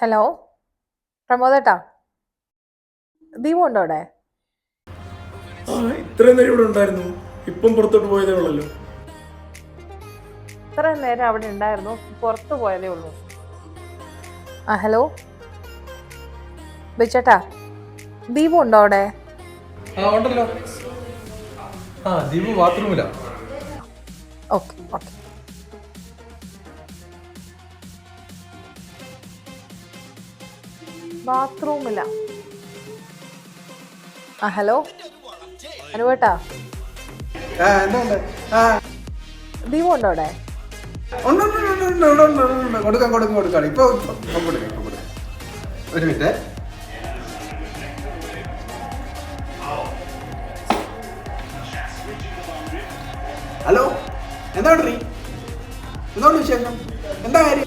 Hello? പ്രമോദേട്ടാ? Deepu ഉണ്ടോ അവിടെ? ആ ഇത്രയും നേരം ഇവിടെ ഉണ്ടായിരുന്നു. ഇപ്പം പുറത്തോട്ട് പോയതേ ഉള്ളല്ലോ. ഇത്രയും നേരം അവിടെ ഉണ്ടായിരുന്നു. പുറത്തു പോയതേ ഉള്ളൂ. ആ ഹലോ? ബിച്ചേട്ടാ ദീപു ഉണ്ടോ അവിടെ? ആ ഉണ്ടല്ലോ. ആ ദീപു ബാത്റൂമിലാ. Okay okay. ബാത്റൂമില്ല ആ ഹലോ? അനുവേട്ടാ? ദീപു ഉണ്ടോ അവിടെ. കൊടുക്കാം കൊടുക്കാം കൊടുക്കാം. ഇപ്പൊ കൊടുക്കാം ഒരു മിനിറ്റ്. ഹലോ? എന്താണ് എന്താണ് വിശേഷം? എന്താ കാര്യം?